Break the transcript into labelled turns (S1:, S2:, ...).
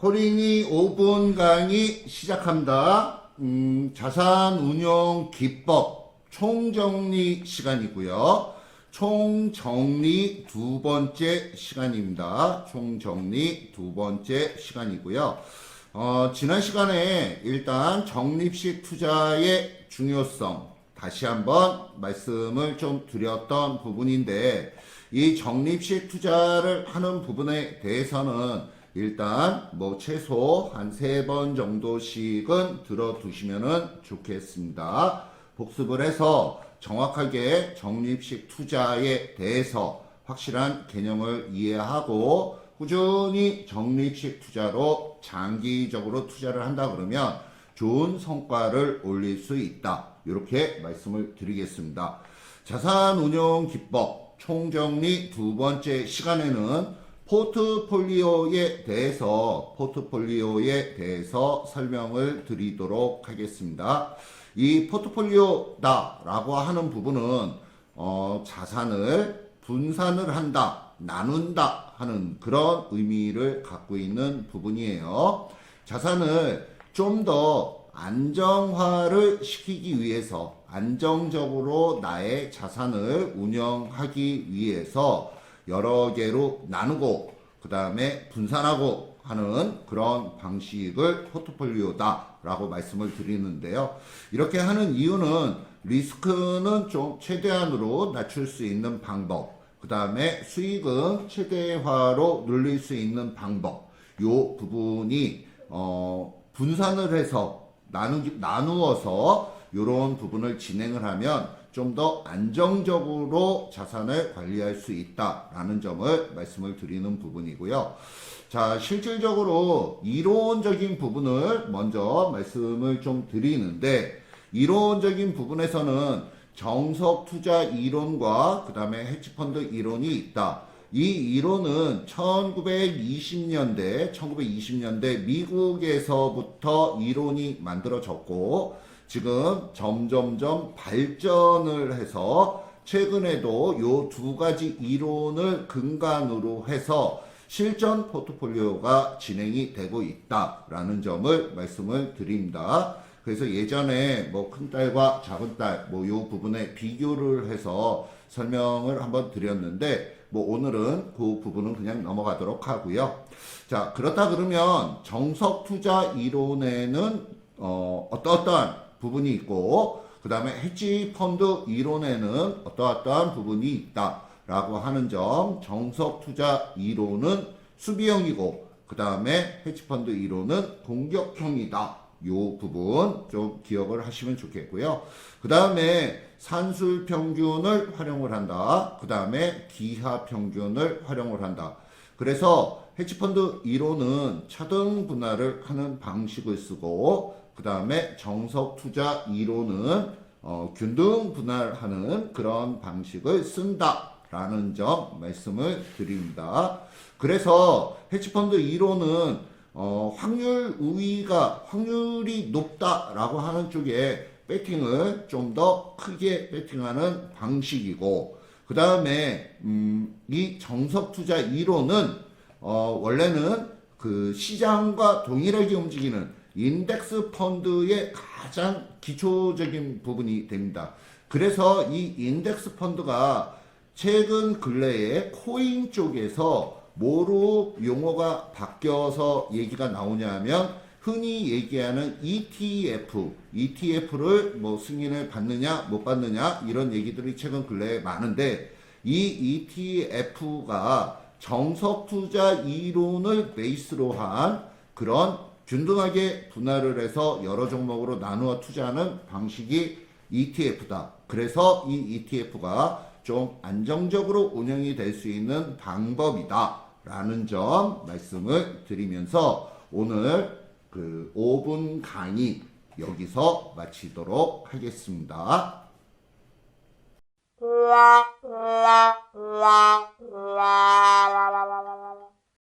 S1: 코린이 5분 강의 시작합니다. 음, 자산 운용 기법 총정리 시간이고요. 총정리 두 번째 시간입니다. 총정리 두 번째 시간이고요. 어, 지난 시간에 일단 적립식 투자의 중요성 다시 한번 말씀을 좀 드렸던 부분인데 이 적립식 투자를 하는 부분에 대해서는 일단 뭐 최소 한 세 번 정도씩은 들어두시면 좋겠습니다. 복습을 해서 정확하게 적립식 투자에 대해서 확실한 개념을 이해하고 꾸준히 적립식 투자로 장기적으로 투자를 한다 그러면 좋은 성과를 올릴 수 있다. 이렇게 말씀을 드리겠습니다. 자산 운용 기법 총정리 두 번째 시간에는 포트폴리오에 대해서 포트폴리오에 대해서 설명을 드리도록 하겠습니다. 이 포트폴리오다라고 하는 부분은 어, 자산을 분산을 한다, 나눈다 하는 그런 의미를 갖고 있는 부분이에요. 자산을 좀 더 안정화를 시키기 위해서 안정적으로 나의 자산을 운영하기 위해서 여러 개로 나누고 그 다음에 분산하고 하는 그런 방식을 포트폴리오다라고 말씀을 드리는데요. 이렇게 하는 이유는 리스크는 좀 최대한으로 낮출 수 있는 방법, 그 다음에 수익은 최대화로 늘릴 수 있는 방법, 요 부분이 어, 분산을 해서 나누, 나누어서 이런 부분을 진행을 하면 좀 더 안정적으로 자산을 관리할 수 있다라는 점을 말씀을 드리는 부분이고요. 자, 실질적으로 이론적인 부분을 먼저 말씀을 좀 드리는데, 이론적인 부분에서는 정석 투자 이론과 그 다음에 헤지펀드 이론이 있다. 이 이론은 1920년대, 1920년대 미국에서부터 이론이 만들어졌고, 지금 점점점 발전을 해서 최근에도 요 두 가지 이론을 근간으로 해서 실전 포트폴리오가 진행이 되고 있다라는 점을 말씀을 드립니다. 그래서 예전에 뭐 큰딸과 작은딸 뭐 요 부분에 비교를 해서 설명을 한번 드렸는데 뭐 오늘은 그 부분은 그냥 넘어가도록 하고요. 자, 그렇다 그러면 정석 투자 이론에는 어, 어떠어떠한 부분이 있고 그 다음에 헤지 펀드 이론에는 어떠어떠한 부분이 있다라고 하는 점 정석 투자 이론은 수비형이고 그 다음에 헤지 펀드 이론은 공격형이다. 요 부분 좀 기억을 하시면 좋겠고요. 그 다음에 산술 평균을 활용을 한다. 그 다음에 기하 평균을 활용을 한다. 그래서 헤지펀드 이론은 차등 분할을 하는 방식을 쓰고 그 다음에 정석 투자 이론은 어, 균등 분할하는 그런 방식을 쓴다라는 점 말씀을 드립니다. 그래서 헤지펀드 이론은 어, 확률 우위가 확률이 높다라고 하는 쪽에 배팅을 좀 더 크게 배팅하는 방식이고 그 다음에 음, 이 정석 투자 이론은 어, 원래는 그 시장과 동일하게 움직이는 인덱스 펀드의 가장 기초적인 부분이 됩니다. 그래서 이 인덱스 펀드가 최근 근래에 코인 쪽에서 뭐로 용어가 바뀌어서 얘기가 나오냐면 흔히 얘기하는 ETF, ETF를 뭐 승인을 받느냐 못 받느냐 이런 얘기들이 최근 근래에 많은데 이 ETF가 정석 투자 이론을 베이스로 한 그런 균등하게 분할을 해서 여러 종목으로 나누어 투자하는 방식이 ETF다. 그래서 이 ETF가 좀 안정적으로 운영이 될 수 있는 방법이다. 라는 점 말씀을 드리면서 오늘 그 5분 강의 여기서 마치도록 하겠습니다.